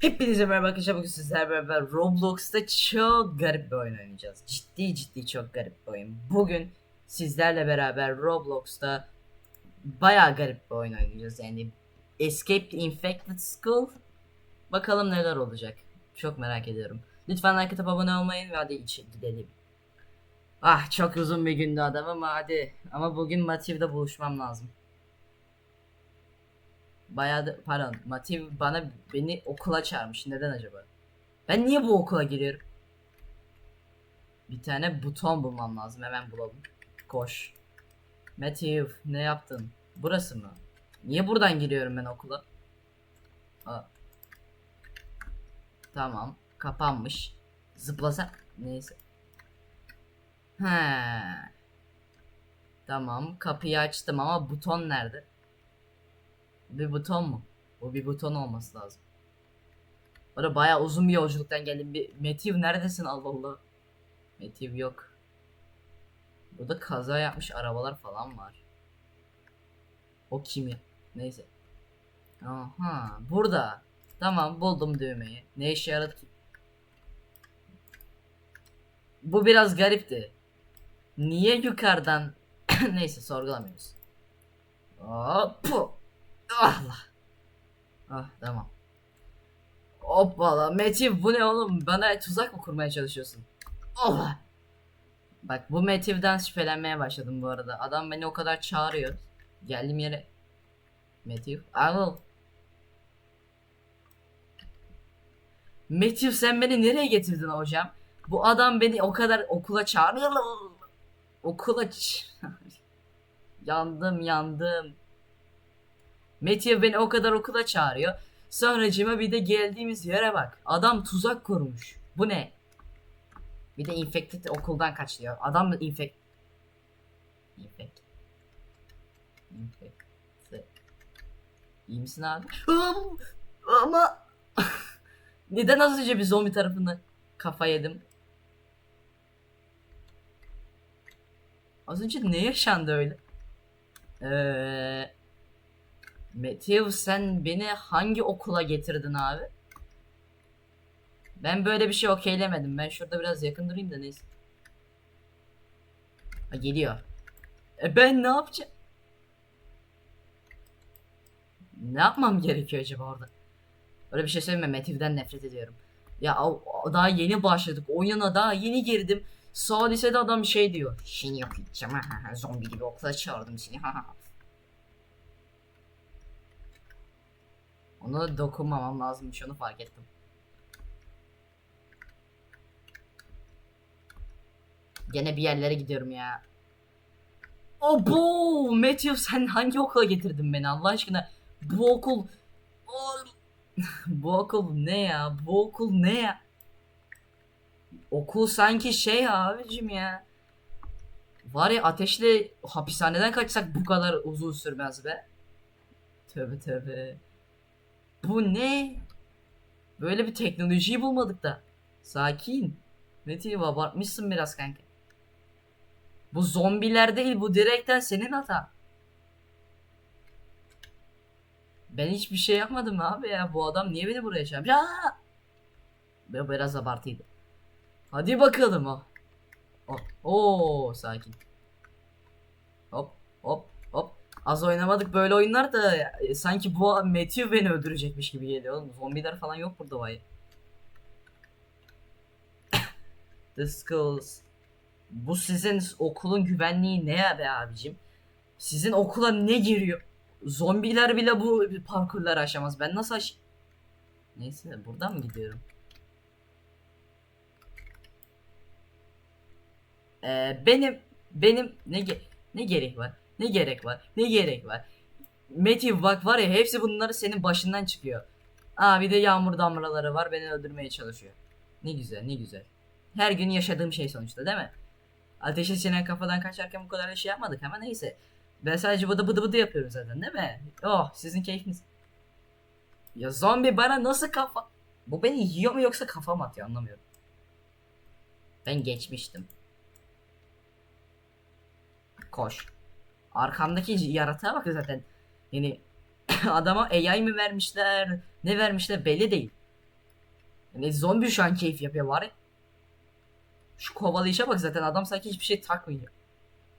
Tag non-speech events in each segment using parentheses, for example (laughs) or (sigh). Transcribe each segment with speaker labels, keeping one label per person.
Speaker 1: Hepinize merhaba arkadaşlar bugün sizlerle beraber Roblox'ta çok garip bir oyun oynayacağız. Ciddi ciddi çok garip bir oyun. Bugün sizlerle beraber Roblox'ta bayağı garip bir oyun oynayacağız. Yani Escape the Infected School. Bakalım neler olacak. Çok merak ediyorum. Lütfen like atıp abone olmayın ve hadi içe gidelim. Ah çok uzun bir gündü adam ama hadi. Ama bugün Mativ'de buluşmam lazım. Bayağı da pardon Mativ bana beni okula çağırmış. Neden acaba? Ben niye bu okula giriyorum? Bir tane buton bulmam lazım. Hemen bulalım. Koş. Mativ ne yaptın? Burası mı? Niye buradan giriyorum ben okula? Aa. Tamam. Kapanmış. Zıplasa. Neyse. He. Tamam. Kapıyı açtım ama buton nerede? Bir buton mu? O bir buton olması lazım. Orada bayağı uzun bir yolculuktan geldim. Bir Metiv neredesin Allah Allah? Metiv yok. Burada kaza yapmış arabalar falan var. O kim ya? Neyse. Aha burada. Tamam buldum düğmeyi. Ne işe yaradı ki? Bu biraz garipti. Niye yukarıdan? (coughs) Neyse sorgulamıyoruz. Hop. Allah. Ah tamam. Hoppala Metin bu ne oğlum? Bana tuzak mı kurmaya çalışıyorsun? Allah. Bak bu Metiv'den şüphelenmeye başladım bu arada. Adam beni o kadar çağırıyor. Geldim yere. Metiv. Al. Metiv sen beni nereye getirdin hocam? Bu adam beni o kadar okula çağırıyor. Okula (laughs) yandım yandım. Meteor beni o kadar okula çağırıyor. Sonracıma bir de geldiğimiz yere bak. Adam tuzak kurmuş. Bu ne? Bir de infected okuldan kaçıyor. Adam mı infect... Infect... Infect... İyi misin abi? Ama... (laughs) Neden az önce bir zombi tarafından kafa yedim? Az önce ne yaşandı öyle? Eee... Meteor sen beni hangi okula getirdin abi? Ben böyle bir şey okeylemedim. Ben şurada biraz yakın durayım da neyse. Ha, geliyor. E ben ne yapacağım? Ne yapmam gerekiyor acaba orada? Öyle bir şey söyleme Metiv'den nefret ediyorum. Ya daha yeni başladık. Oyuna daha yeni girdim. Sağ lisede adam şey diyor. Şimdi yapacağım. ha, ha, Zombi gibi okula çağırdım seni. ha, ha, Ona dokunmamam lazımmış onu fark ettim. Gene bir yerlere gidiyorum ya. Abo! Matthew sen hangi okula getirdin beni Allah aşkına? Bu okul... (laughs) Bu okul ne ya? Bu okul ne ya? Okul sanki şey abicim ya. Var ya ateşle hapishaneden kaçsak bu kadar uzun sürmez be. Tövbe tövbe. Bu ne? Böyle bir teknolojiyi bulmadık da. Sakin. Metin abartmışsın biraz kanka. Bu zombiler değil bu direkten senin hata. Ben hiçbir şey yapmadım abi ya. Bu adam niye beni buraya çağırmış? Aa! Bu biraz abartıydı. Hadi bakalım o. O, Oo, sakin. Hop. Az oynamadık böyle oyunlar da e, sanki bu Matthew beni öldürecekmiş gibi geliyor oğlum. Zombiler falan yok burada vay. (coughs) The Skulls. Bu sizin okulun güvenliği ne ya be abicim? Sizin okula ne giriyor? Zombiler bile bu parkurları aşamaz. Ben nasıl aş... Neyse buradan mı gidiyorum? Ee, benim benim ne ge- ne gerek var? Ne gerek var? Ne gerek var? Metin bak var ya hepsi bunları senin başından çıkıyor. Aa bir de yağmur damlaları var beni öldürmeye çalışıyor. Ne güzel ne güzel. Her gün yaşadığım şey sonuçta değil mi? Ateşe sinen kafadan kaçarken bu kadar da şey yapmadık ama neyse. Ben sadece bıdı bıdı bıdı yapıyorum zaten değil mi? Oh sizin keyfiniz. Ya zombi bana nasıl kafa... Bu beni yiyor mu yoksa kafa mı atıyor anlamıyorum. Ben geçmiştim. Koş. Arkamdaki yaratığa bak zaten. Yani (coughs) adama AI mi vermişler, ne vermişler belli değil. Yani zombi şu an keyif yapıyor ya. Şu kovalayışa bak zaten adam sanki hiçbir şey takmıyor.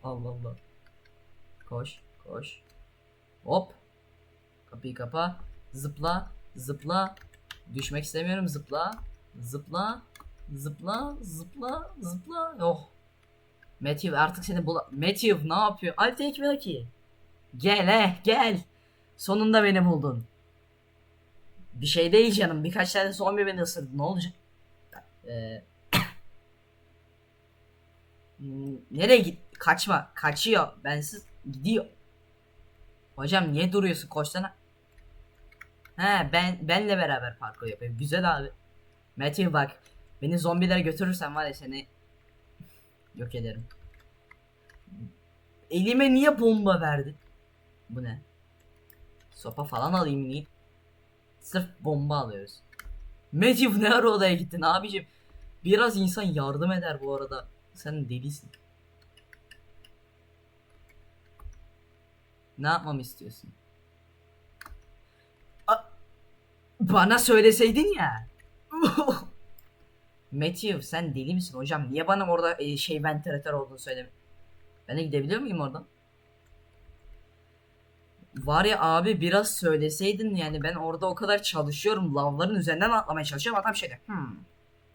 Speaker 1: Allah Allah. Koş, koş. Hop. Kapıyı kapa. Zıpla, zıpla. Düşmek istemiyorum zıpla. Zıpla. Zıpla, zıpla, zıpla. Oh. Matthew artık seni bula... Matthew ne yapıyor? Al tekme ki. Gel he gel. Sonunda beni buldun. Bir şey değil canım. Birkaç tane zombi beni ısırdı. Ne olacak? Ee, (coughs) Nereye git? Kaçma. Kaçıyor. Bensiz gidiyor. Hocam niye duruyorsun? Koşsana. He ben benle beraber parkur yapayım. Güzel abi. Matthew bak. Beni zombilere götürürsen var ya seni yok ederim. Elime niye bomba verdi? Bu ne? Sopa falan alayım niye? Sırf bomba alıyoruz. Matthew ne ara odaya gittin abicim? Biraz insan yardım eder bu arada. Sen delisin. Ne yapmamı istiyorsun? A- bana söyleseydin ya. (laughs) Matthew sen deli misin hocam? Niye bana orada e, şey ventilatör olduğunu söyleme? Ben de gidebiliyor muyum oradan? Var ya abi biraz söyleseydin yani ben orada o kadar çalışıyorum. Lavların üzerinden atlamaya çalışıyorum. Adam şey diyor. Hmm.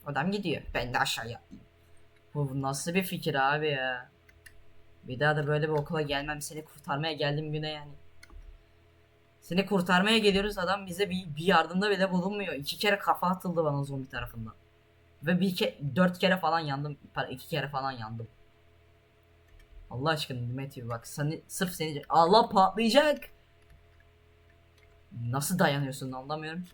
Speaker 1: Adam gidiyor. Ben de aşağıya atlayayım. Bu nasıl bir fikir abi ya? Bir daha da böyle bir okula gelmem. Seni kurtarmaya geldim güne yani. Seni kurtarmaya geliyoruz adam bize bir, bir yardımda bile bulunmuyor. İki kere kafa atıldı bana zombi tarafından. Ve bir ke dört kere falan yandım. İki kere falan yandım. Allah aşkına Matthew bak seni, sırf seni Allah patlayacak. Nasıl dayanıyorsun anlamıyorum.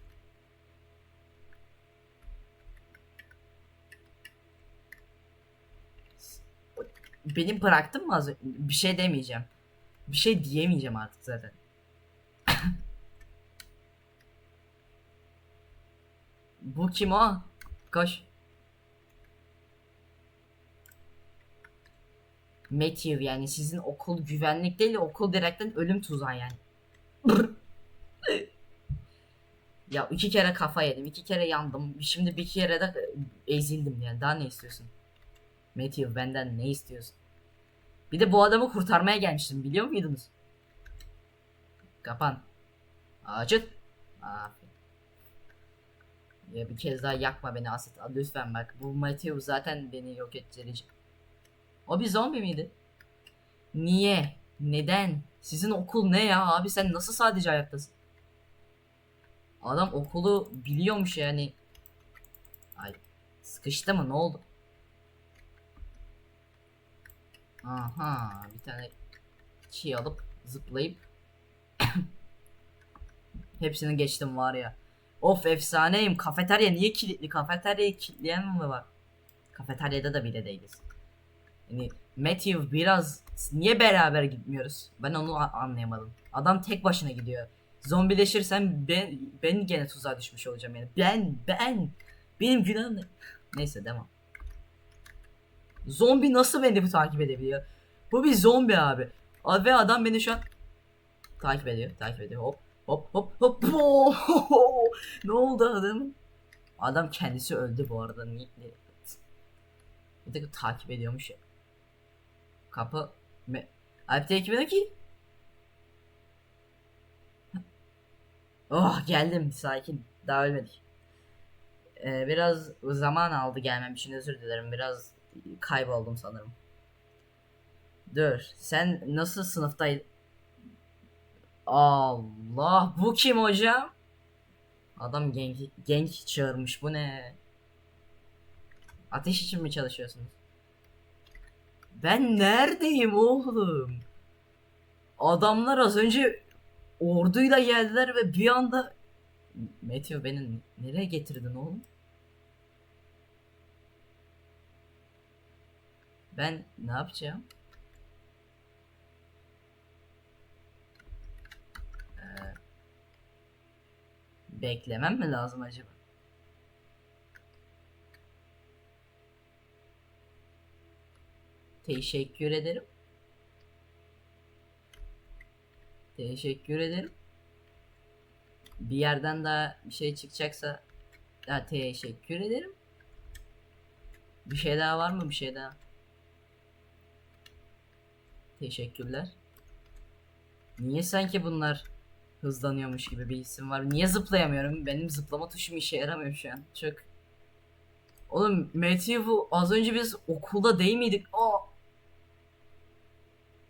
Speaker 1: Beni bıraktın mı az? Bir şey demeyeceğim. Bir şey diyemeyeceğim artık zaten. (laughs) Bu kim o? Koş. Matthew yani sizin okul güvenlik değil okul direkten ölüm tuzağı yani. ya iki kere kafa yedim, iki kere yandım. Şimdi bir kere de ezildim yani. Daha ne istiyorsun? Matthew benden ne istiyorsun? Bir de bu adamı kurtarmaya gelmiştim biliyor muydunuz? Kapan. Açın. Ya bir kez daha yakma beni Asit. Lütfen bak. Bu Matthew zaten beni yok edecek. O bir zombi miydi? Niye? Neden? Sizin okul ne ya? Abi sen nasıl sadece ayaktasın? Adam okulu biliyormuş yani. Ay sıkıştı mı ne oldu? Aha bir tane çiğ alıp zıplayıp (coughs) hepsini geçtim var ya. Of efsaneyim. Kafeterya niye kilitli? Kafeteryayı kilitleyen mi var? Kafeteryada da bile değiliz. Yani Matthew biraz niye beraber gitmiyoruz? Ben onu anlayamadım. Adam tek başına gidiyor. Zombileşirsem ben ben gene tuzağa düşmüş olacağım yani. Ben ben benim günahım ne? Neyse devam. Zombi nasıl beni bu takip edebiliyor? Bu bir zombi abi. Ve adam beni şu an takip ediyor. Takip ediyor. Hop hop hop hop. (laughs) ne oldu adam? Adam kendisi öldü bu arada. Bir de takip ediyormuş ya. Kapı me Alp ki. Oh geldim sakin. Daha ölmedik. Ee, biraz zaman aldı gelmem için özür dilerim. Biraz kayboldum sanırım. Dur. Sen nasıl sınıftaydın? Allah. Bu kim hocam? Adam genk, genk çağırmış. Bu ne? Ateş için mi çalışıyorsunuz? Ben neredeyim oğlum? Adamlar az önce orduyla geldiler ve bir anda Meteo beni nereye getirdin oğlum? Ben ne yapacağım? Ee, beklemem mi lazım acaba? Teşekkür ederim. Teşekkür ederim. Bir yerden daha bir şey çıkacaksa Ya teşekkür ederim. Bir şey daha var mı bir şey daha? Teşekkürler. Niye sanki bunlar hızlanıyormuş gibi bir isim var? Niye zıplayamıyorum? Benim zıplama tuşum işe yaramıyor şu an. Çok. Oğlum Matthew'u az önce biz okulda değil miydik? Aa!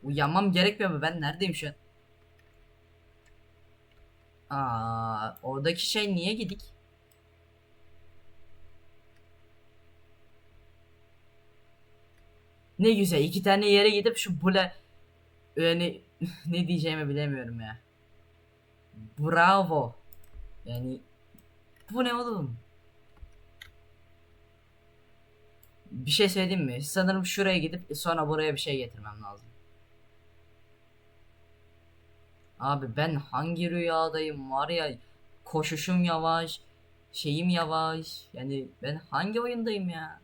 Speaker 1: Uyanmam gerekmiyor mu? Ben neredeyim şu an? Aa, oradaki şey niye gidik? Ne güzel iki tane yere gidip şu bule yani (laughs) ne diyeceğimi bilemiyorum ya. Bravo. Yani bu ne oğlum? Bir şey söyleyeyim mi? Sanırım şuraya gidip sonra buraya bir şey getirmem lazım. Abi ben hangi rüyadayım var ya koşuşum yavaş, şeyim yavaş. Yani ben hangi oyundayım ya?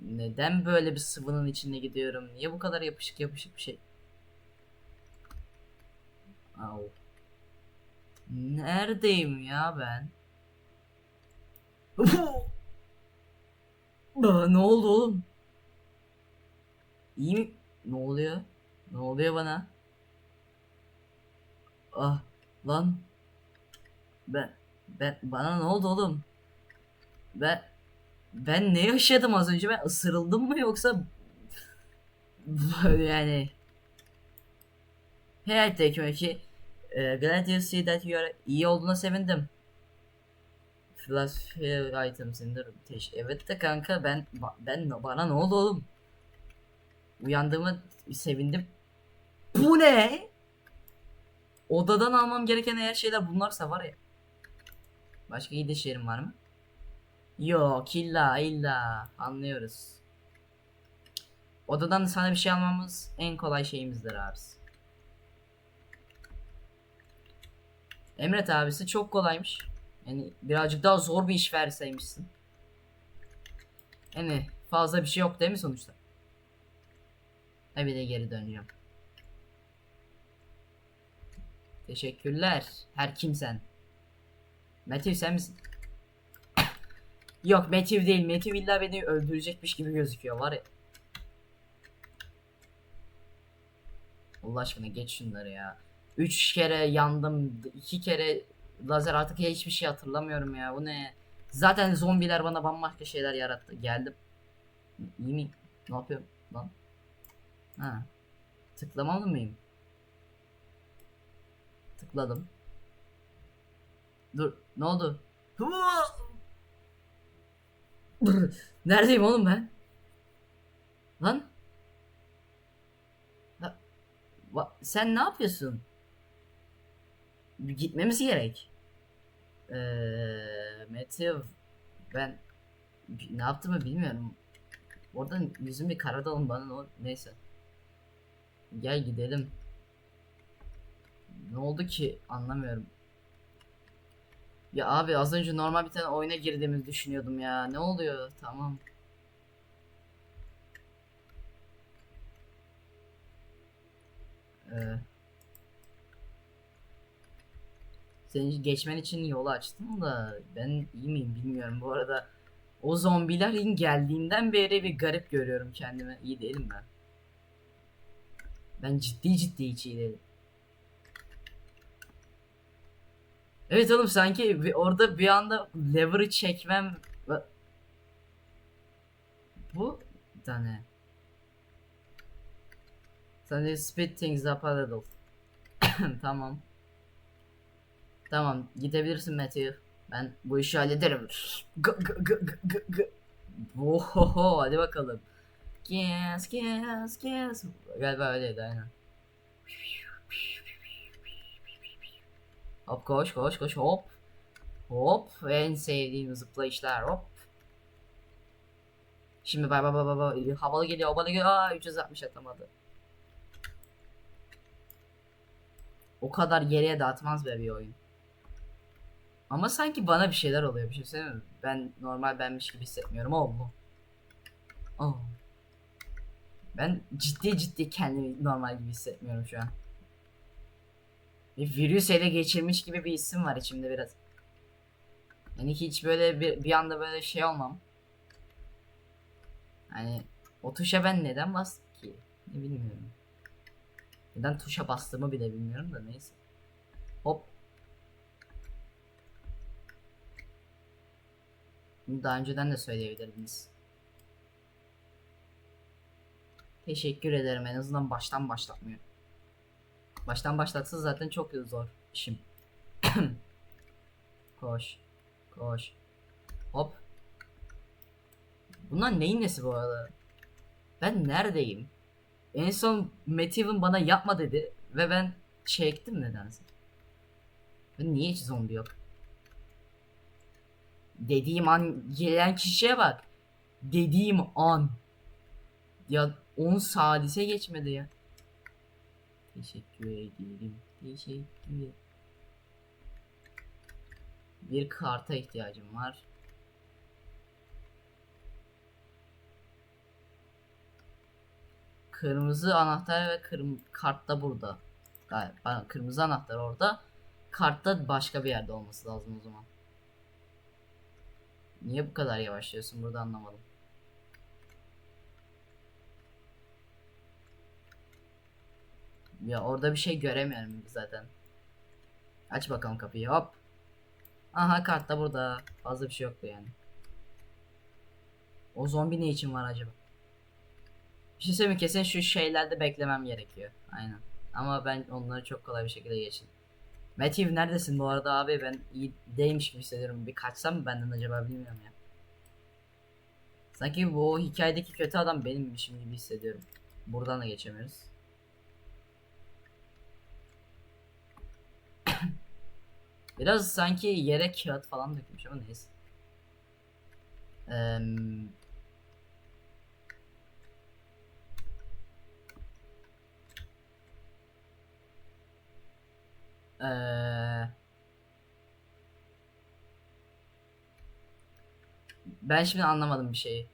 Speaker 1: Neden böyle bir sıvının içine gidiyorum? Niye bu kadar yapışık yapışık bir şey? Au. Neredeyim ya ben? (laughs) Ne oldu oğlum? İyi mi? Ne oluyor? Ne oluyor bana? Ah lan. Ben ben bana ne oldu oğlum? Ben ben ne yaşadım az önce? Ben ısırıldım mı yoksa (laughs) yani Hey Tekmeki e, Glad to see that you iyi olduğuna sevindim. Philosophy items in Evet de kanka ben ben bana ne oldu oğlum? Uyandığımı sevindim. Bu ne? Odadan almam gereken eğer şeyler bunlarsa var ya. Başka iyi şeylerim var mı? Yok illa illa anlıyoruz. Odadan sana bir şey almamız en kolay şeyimizdir abisi. Emret abisi çok kolaymış. Yani birazcık daha zor bir iş verseymişsin. Yani fazla bir şey yok değil mi sonuçta? Ha bir de geri döneceğim. Teşekkürler. Her kimsen. Matthew sen misin? Yok Matthew değil. Matthew illa beni öldürecekmiş gibi gözüküyor var ya. Allah aşkına geç şunları ya. Üç kere yandım. iki kere lazer artık hiçbir şey hatırlamıyorum ya. Bu ne? Zaten zombiler bana bambaşka şeyler yarattı. Geldim. İyi mi? Ne yapıyorum lan? Ha. Tıklamalı mıyım? Tıkladım. Dur. Ne oldu? (laughs) Neredeyim oğlum ben? Lan? Ha, sen ne yapıyorsun? Gitmemiz gerek. Eee Matthew ben ne yaptığımı bilmiyorum. Oradan yüzüm bir karada oğlum bana ol- neyse. Gel gidelim. Ne oldu ki anlamıyorum. Ya abi az önce normal bir tane oyuna girdiğimizi düşünüyordum ya. Ne oluyor? Tamam. Ee, senin geçmen için yolu açtım da ben iyi miyim bilmiyorum. Bu arada o zombilerin geldiğinden beri bir garip görüyorum kendimi. İyi değilim ben. Ben ciddi ciddi hiç iyi değilim. Evet oğlum sanki bir- orada bir anda lever'ı çekmem bu da ne? Sen de speed things up a little. (coughs) tamam. Tamam gidebilirsin Matthew. Ben bu işi hallederim. Gı gı gı gı gı. Ohoho hadi bakalım. Yes yes yes. Galiba öyleydi aynen. Hop koş koş koş hop. Hop en sevdiğim zıplayışlar hop. Şimdi bay bay bay bay havalı geliyor havalı geliyor. Aa 360 atamadı. O kadar geriye dağıtmaz be bir oyun. Ama sanki bana bir şeyler oluyor bir şey söyleyeyim mi? Ben normal benmiş gibi hissetmiyorum oğlum. Oh. Ben ciddi ciddi kendimi normal gibi hissetmiyorum şu an. Bir virüs ele geçirmiş gibi bir isim var içimde biraz. Yani hiç böyle bir, bir anda böyle şey olmam. Hani o tuşa ben neden bastım ki? Ne bilmiyorum. Neden tuşa bastığımı bile bilmiyorum da neyse. Hop. Bunu daha önceden de söyleyebilirdiniz. Teşekkür ederim en azından baştan başlatmıyor. Baştan başlatsa zaten çok zor işim. (coughs) koş. Koş. Hop. Bunlar neyin nesi bu arada? Ben neredeyim? En son Matthiev'in bana yapma dedi ve ben çektim nedense. Ben niye hiç zombi yok? Dediğim an gelen kişiye bak. Dediğim an. Ya 10 salise geçmedi ya. Teşekkür ederim. Teşekkür ederim. Bir karta ihtiyacım var. Kırmızı anahtar ve kırm kart da burada. Pardon, kırmızı anahtar orada. Kartta başka bir yerde olması lazım o zaman. Niye bu kadar yavaşlıyorsun burada anlamadım. Ya orada bir şey göremiyorum zaten. Aç bakalım kapıyı hop. Aha kart da burada. Fazla bir şey yoktu yani. O zombi ne için var acaba? Bir şey söyleyeyim kesin şu şeylerde beklemem gerekiyor. Aynen. Ama ben onları çok kolay bir şekilde geçtim. Matthew neredesin bu arada abi ben iyi değilmiş gibi hissediyorum. Bir kaçsam mı benden acaba bilmiyorum ya. Sanki bu hikayedeki kötü adam benimmişim gibi hissediyorum. Buradan da geçemiyoruz. (coughs) Biraz sanki yere kağıt falan dökmüş ama neyse. Eee Eee Ben şimdi anlamadım bir şeyi.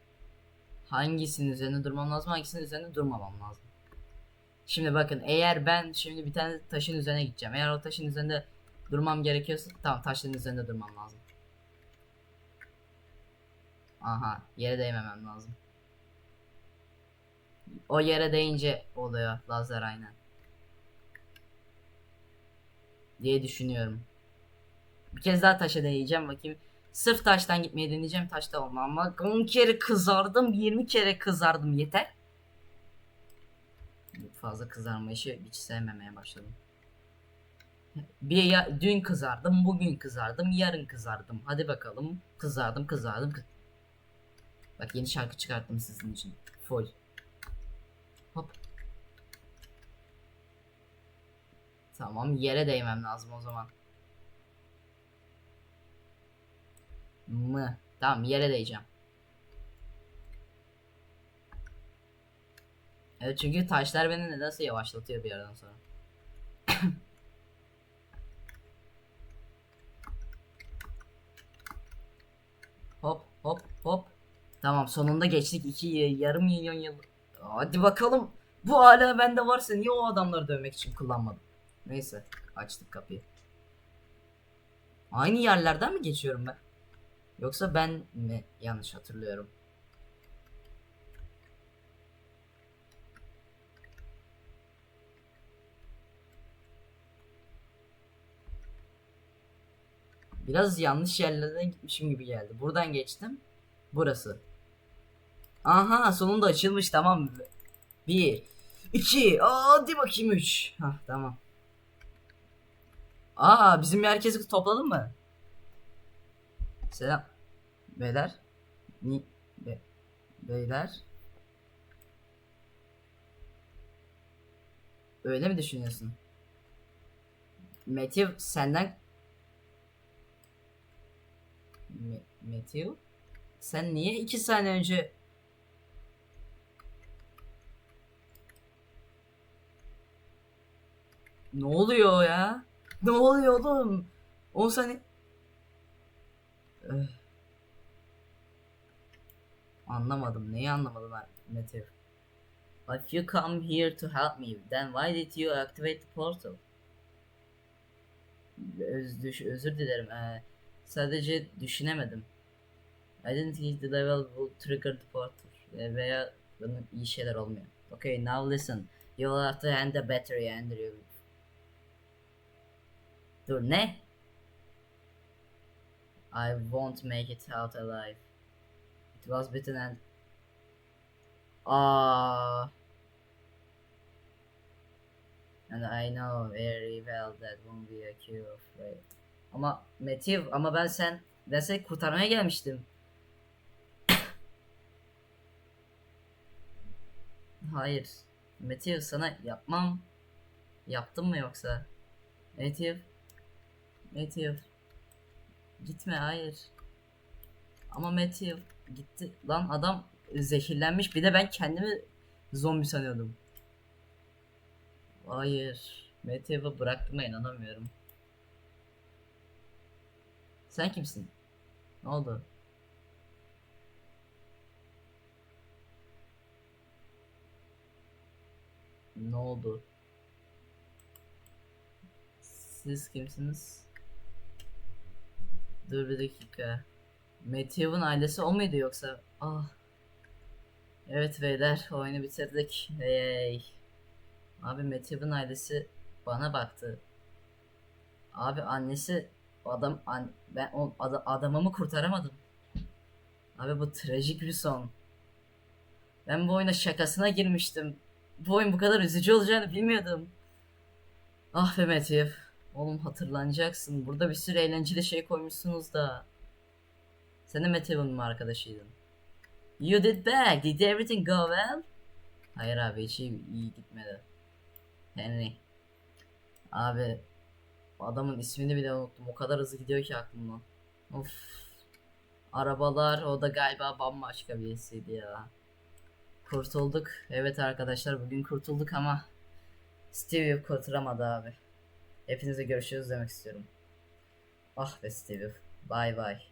Speaker 1: Hangisinin üzerinde durmam lazım, hangisinin üzerinde durmamam lazım. Şimdi bakın eğer ben şimdi bir tane taşın üzerine gideceğim. Eğer o taşın üzerinde durmam gerekiyorsa tamam taşların üzerinde durmam lazım. Aha yere değmemem lazım. O yere değince oluyor lazer aynen. Diye düşünüyorum. Bir kez daha taşa değeceğim bakayım. Sırf taştan gitmeyi deneyeceğim taşta olmam ama 10 kere kızardım 20 kere kızardım yeter. Fazla kızarma işi hiç sevmemeye başladım. Bir ya, dün kızardım, bugün kızardım, yarın kızardım. Hadi bakalım. Kızardım, kızardım. kı- Bak yeni şarkı çıkarttım sizin için. Full. Hop. Tamam, yere değmem lazım o zaman. Mı? Tamam, yere değeceğim. Evet çünkü taşlar beni nedense yavaşlatıyor bir yerden sonra. (coughs) Hop hop hop. Tamam sonunda geçtik iki yarım milyon yıl. Hadi bakalım. Bu hala bende varsa niye o adamları dövmek için kullanmadım? Neyse açtık kapıyı. Aynı yerlerden mi geçiyorum ben? Yoksa ben mi yanlış hatırlıyorum? Biraz yanlış yerlerden gitmişim gibi geldi. Buradan geçtim. Burası. Aha sonunda açılmış tamam. Bir. iki. Hadi bakayım üç. Hah tamam. Aa bizim herkesi topladın mı? Selam. Beyler. Ni be beyler. Öyle mi düşünüyorsun? Matthew senden Me Matthew? Sen niye iki saniye önce Ne oluyor ya? Ne oluyor oğlum? 10 saniye Öh. Anlamadım. Neyi anlamadın ha, Matthew? If you come here to help me, then why did you activate the portal? Öz, düş- özür dilerim. Ee, sadece düşünemedim. I didn't think the level will trigger the portal. Ee, veya bunun iyi şeyler olmuyor. Okay, now listen. You will have to hand the battery Andrew. Dur ne? I won't make it out alive. It was bitten and... Ah. And I know very well that won't be a cure of rape. Ama Matthew ama ben sen ben seni kurtarmaya gelmiştim. Hayır. Matthew sana yapmam. Yaptım mı yoksa? Matthew. Matthew. Gitme hayır. Ama Matthew gitti. Lan adam zehirlenmiş. Bir de ben kendimi zombi sanıyordum. Hayır. Matthew'ı bıraktığıma inanamıyorum. Sen kimsin? Ne oldu? Ne oldu? Siz kimsiniz? Dur bir dakika. Matthew'un ailesi o muydu yoksa? Ah. Evet beyler oyunu bitirdik. Hey. Abi Matthew'un ailesi bana baktı. Abi annesi adam an, ben o ada- adamımı kurtaramadım. Abi bu trajik bir son. Ben bu oyuna şakasına girmiştim. Bu oyun bu kadar üzücü olacağını bilmiyordum. Ah be Matthew. Oğlum hatırlanacaksın. Burada bir sürü eğlenceli şey koymuşsunuz da. Sen de Matthew'un mu arkadaşıydın? You did back. Did everything go well? Hayır abi hiç iyi, iyi gitmedi. Henry. Abi adamın ismini bile unuttum. O kadar hızlı gidiyor ki aklımdan. Of. Arabalar o da galiba bambaşka birisiydi ya. Kurtulduk. Evet arkadaşlar bugün kurtulduk ama Steve kurtulamadı abi. Hepinize görüşürüz demek istiyorum. Ah be Steve. Bye bye.